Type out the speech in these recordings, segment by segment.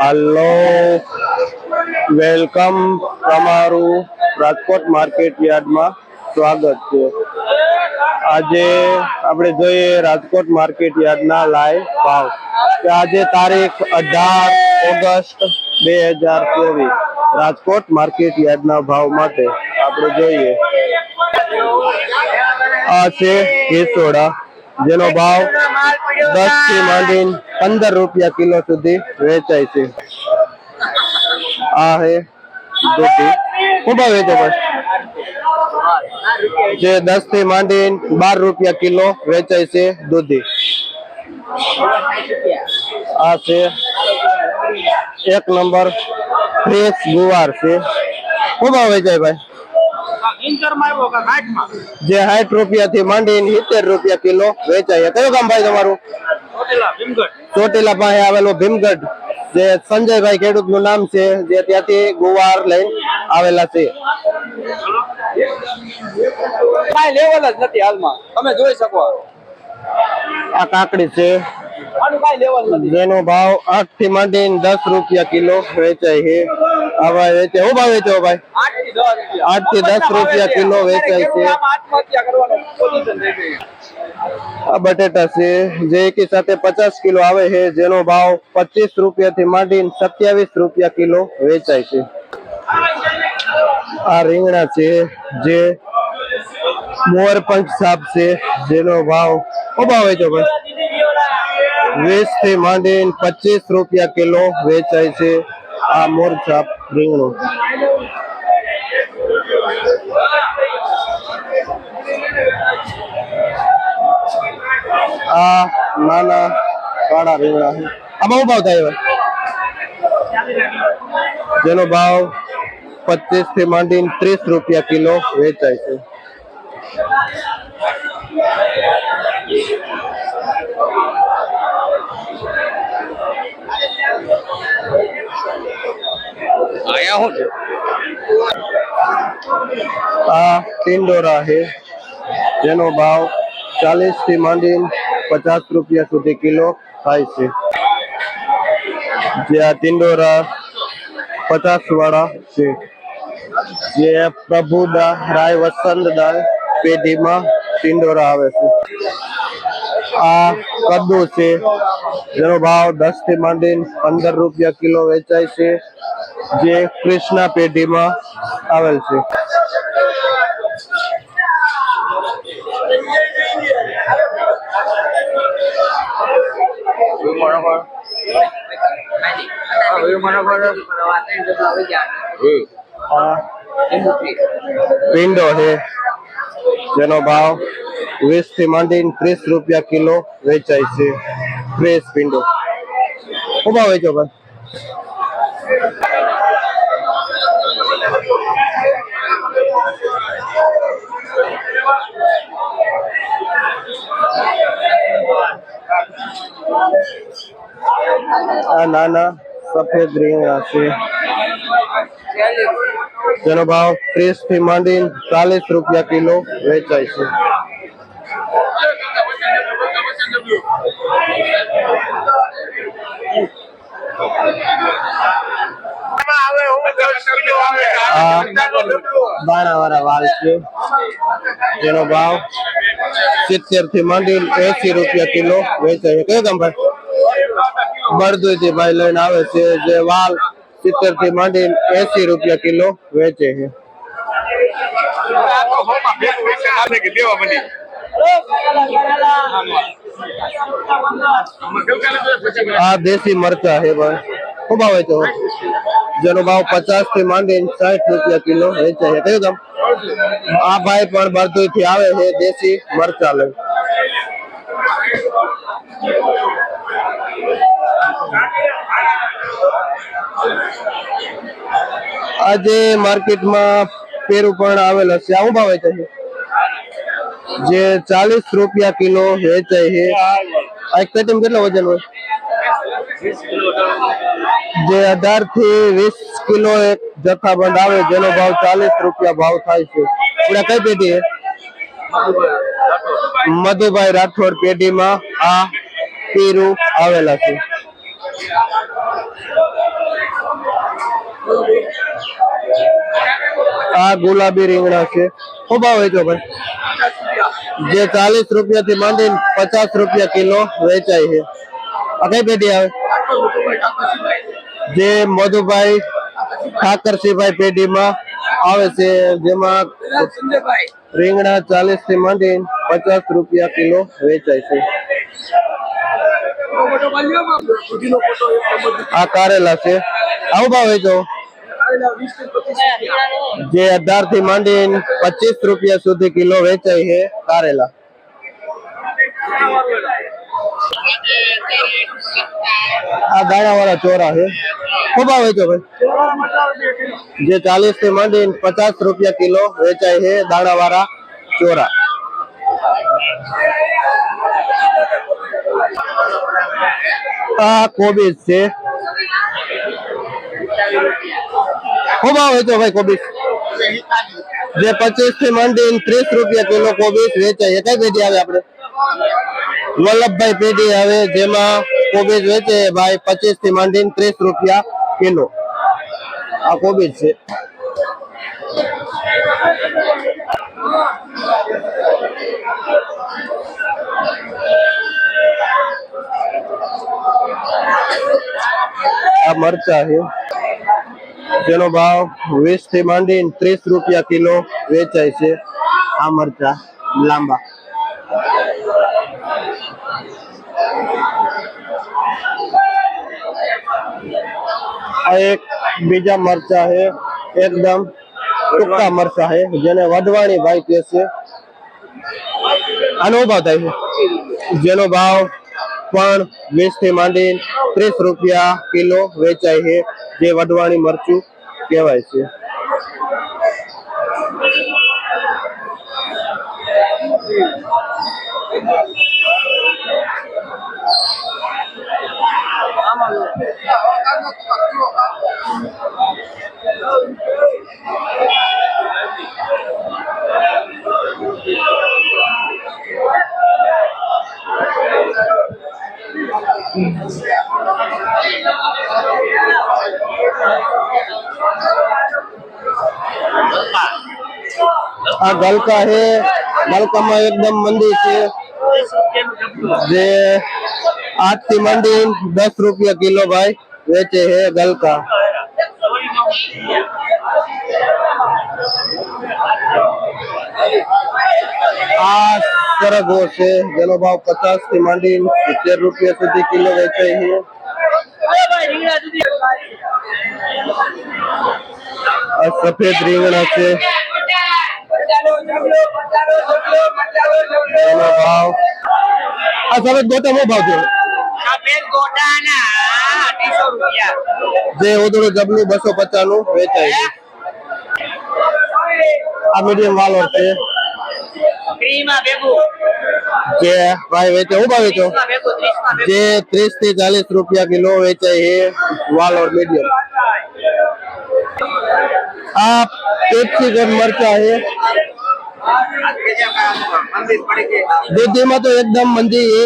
Hello welcome તમારું Rajkot market યાર્ડમાં સ્વાગત છે. આજે આપણે જોઈએ રાજકોટ માર્કેટ યાર્ડના લાઈવ ભાવ. કે આજે તારીખ અઢાર ઓગસ્ટ બે હજાર ચોવીસ. રાજકોટ માર્કેટ યાર્ડના ભાવ માટે આપણે જોઈએ. આ છે કેસોડા. જેનો ભાવ દસથી માંડીને પંદર રૂપિયા કિલો સુધી વેચાય છે. આ હે દૂધી ખૂબ વેચે ભાઈ જે દસથી માંડીને બાર રૂપિયા કિલો વેચાય છે દૂધી. આ છે એક નંબર ફ્રેશ ગુવાર છે. શું વેચાય ભાઈ? જે સાઠ રૂપિયા થી માંડી સિત્તેર રૂપિયા કિલો વેચાય કયું કામ ભાઈ તમારું? ચોટીલા પાસે આવેલું ભીમગઢ જે સંજયભાઈ ખેડૂતનું નામ છે જે ત્યાંથી ગુવાર લઈને આવેલા છે. લેવલ જ નથી હાલમાં. તમે જોઈ શકો આ કાકડી છે. જેનો ભાવ આઠથી માંડીને દસ રૂપિયા કિલો વેચાય છે. હવે વેચે હું ભાવ વેચો ભાઈ? આઠથી દસ રૂપિયા કિલો વેચાય છે. આ બટેટા છે. જે એકી સાથે પચાસ કિલો આવે છે જેનો ભાવ પચીસ રૂપિયા થી માંડીને સત્યાવીસ રૂપિયા કિલો વેચાય છે. આ રીંગણા છે જે મોરપંચ સાપ છે, જેનો ભાવ શું હોય છે ભાઈ વીસથી માંડીને પચીસ રૂપિયા કિલો વેચાય છે આ મોર છાપ રીંગણું. આ નાના કાળા રીંગણા છે. આમાં ભાવ થાય જેનો ભાવ પચીસથી માંડીને ત્રીસ રૂપિયા કિલો વેચાય છે. આયા હું છે આ ટિંડોરા છે જેનો ભાવ ચાલીસથી માંડીને પચાસ રૂપિયા સુધી કિલો થાય છે જે આ ટિંડોરા પચાસ વાળા છે જે પ્રભુદા રાય વસંતદાસ પેઢીમાં ટિંડોરા આવે છે. આ કદ્દુ છે. જેનો ભાવ દસથી માંડીને પંદર રૂપિયા કિલો વેચાય છે. જે કૃષ્ણા પેઢીમાં આવેલ છે. પિંડો છે. જેનો ભાવ વીસથી માંડીને ત્રીસ રૂપિયા કિલો વેચાય છે. ફ્રેશ પિંડો શું વેચો ભાઈ? આ નાના સફેદ રીંગણા છે. જેનો ભાવ ત્રીસથી માંડીને ચાલીસ રૂપિયા કિલો વેચાય છે. દાણા વાળા વાલ છે. જેનો ભાવ સિત્તેરથી માંડીને એસી રૂપિયા કિલો વેચાય છે. કયો ગામ ભાઈ? બરદુઈ થી ભાઈ લઈને આવે છે જે વાલ સિત્તેરથી માંડીને એસી રૂપિયા કિલો વેચે છે. આ દેશી મરચા છે ભાઈ. શું ભાવે છે જેનો ભાવ પચાસથી માંડીને સાઠ રૂપિયા કિલો વેચે છે. કયું ગામ? આ ભાઈ પણ બરદુઈ થી આવે છે દેશી મરચા લઈ આજે માર્કેટમાં પેરું પણ આવેલ હશે આવું ભાવે છે? જે ચાલીસ રૂપિયા કિલો વેચાય છે. આ કેટલો વજન હોય? જે અઢારથી વીસ કિલો એક જથ્થાબંધ આવે, જેનો ભાવ ચાલીસ રૂપિયા ભાવ થાય છે. આપણે કઈ પેટી મધુભાઈ રાઠોડ પેઢીમાં આ પીરું આવેલા છે. આ ગુલાબી રીંગણા છે. શું વેચો ભાઈ. જે ચાલીસ રૂપિયા થી માંડીને પચાસ રૂપિયા કિલો વેચાય છે. આ કઈ પેઢી આવે? જે મધુભાઈ ઠાકરસિંહભાઈ પેઢીમાં આવે છે, જેમાં રીંગણા ચાલીસથી માંડી પચાસ રૂપિયા કિલો વેચાય છે. આ કારેલા છે. આવું ભાવ વેચો જે અઢારથી માંડીને પચીસ રૂપિયા સુધી કિલો વેચાય છે કારેલા. આ દાણા વાળા ચોરા છે. શું ભાવ વેચો ભાઈ. જે ચાલીસથી માંડીને પચાસ રૂપિયા કિલો વેચાય છે દાણા વાળા ચોરા. આ કોબીજ છે. શું ભાવ વેચો ભાઈ કોબીજ જે પચીસથી માંડી ત્રીસ રૂપિયા કિલો કોબીજ વેચાય. કઈ પેઢી આવે આપણે? વલ્લભભાઈ પેઢી આવે, જેમાં કોબીજ વેચે ભાઈ પચીસથી માંડી ત્રીસ રૂપિયા કિલો. આ કોબીજ છે. આ મરચા છે. જેનો ભાવ વીસથી માંડીને ત્રીસ રૂપિયા કિલો વેચાય છે આ મરચા લાંબા. આ એક બીજા મરચા છે, એકદમ ટૂંકા મરચા છે, જેને વઢવાણી ભાઈ કહે છે. આનો ભાવ થાય છે. જેનો ભાવ પણ વીસથી માંડી ત્રીસ રૂપિયા કિલો વેચાય છે જે વઢવાણી મરચું કહેવાય છે. આ ગલકા છે ગલકામાં એકદમ મંદી છે જે આઠથી માંડી દસ રૂપિયા કિલો ભાઈ વેચે છે ગલકા આ સરગવો છે જેનો ભાવ પચાસથી માંડી સિત્તેર રૂપિયા સુધી કિલો વેચાય છે આ સફેદ રીંગણા છે એનો ભાવ. આ સફેદ ગોટા નો ભાવ થયો જે ઉધડું જબલું બસો પચાસનું વેચાય છે. આ મીડિયમ વાલો છે. જે ભાઈ વેચે હું ભાવ વેચો જે ત્રીસથી ચાલીસ રૂપિયા કિલો વેચાય છે વાલોર મીડિયમ આ પેપ્સિકમ મરચા છે. દૂધીમાં તો એકદમ મંદી છે.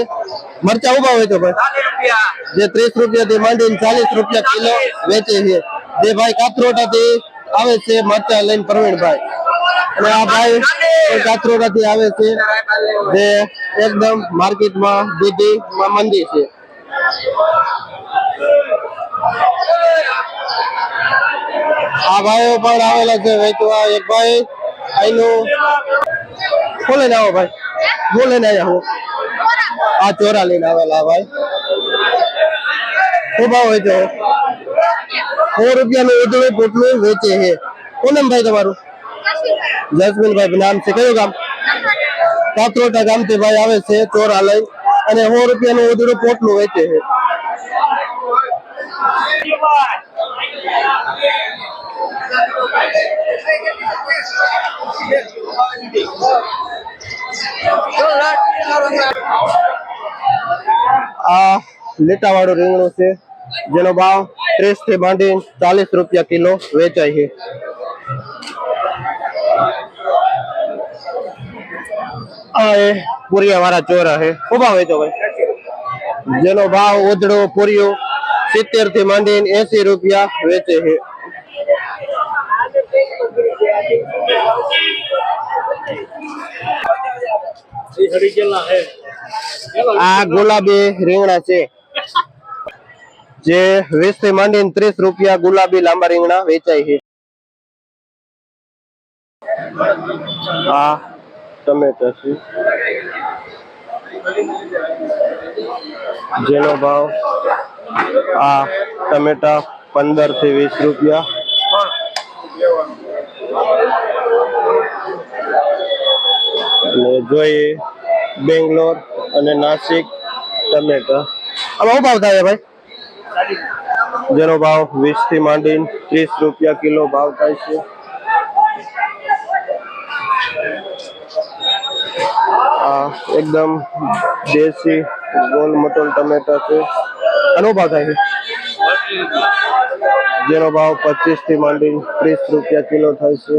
મરચા ઊભા હોય તો ભાઈ જે ત્રીસ રૂપિયા થી માંડીને ચાલીસ રૂપિયા કિલો વેચે છે. જે ભાઈ કાથરોટા થી આવે છે, મરચા લઈને પ્રવીણભાઈ. અને આ ભાઈ કાથરોટા થી આવે છે. જે એકદમ માર્કેટમાં દૂધી માં મંદી છે. આ ભાઈઓ પણ આવેલા છે, વેચવા. એક ભાઈ અહીંનું શું લઈને આવો ભાઈ? હું લઈને આવ્યા હું. આ ચોરા લઈને આવેલા ભાઈ. શું ભાવ વેચો સો રૂપિયાનું ઉધળું પોટલું વેચે છે. કોણ ભાઈ તમારું? જસમીનભાઈ. નામ છે કયું ગામ? કાતરોટા ગામથી ભાઈ આવે છે, ચોરા લઈ અને સો રૂપિયાનું ઉધળું પોટલું વેચે છે. આ લીટા વાળું રીંગણું છે, જેનો ભાવ ત્રીસથી માંડી ચાલીસ રૂપિયા કિલો વેચાય છે. આ એ પુરિયા વાળા ચોરા છે. શું ભાવ વેચો ભાઈ. જેનો ભાવ ઉધડો, પુરિયો સિત્તેરથી માંડીને એસી રૂપિયા વેચે છે. આ ગુલાબી રીંગણા છે. જે વીસથી માંડીને ત્રીસ રૂપિયા ગુલાબી લાંબા રીંગણા વેચાય છે. આ ટમેટા છે. જેનો ભાવ આ ટમેટા પંદરથી વીસ રૂપિયા અને જોઈએ બેંગ્લોર અને નાસિક ટમેટા આમાં ભાવ થાય ભાઈ? જેનો ભાવ વીસથી માંડીને ત્રીસ રૂપિયા કિલો ભાવ થાય છે. આ એકદમ દેશી ગોલ મટોલ ટમેટા છે. આનો ભાવ થાય છે? જેનો ભાવ પચીસથી માંડીને ત્રીસ રૂપિયા કિલો થાય છે.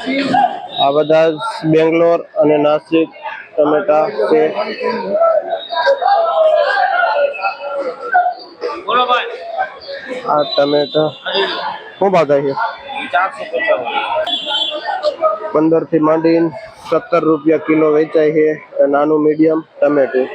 આ બધા બેંગ્લોર અને નાસિક ટમેટા છે. આ ટમેટા શું ભાવ થાય છે? પંદરથી માંડીને સત્તર રૂપિયા કિલો વેચાય છે. નાનું મીડિયમ ટમેટું.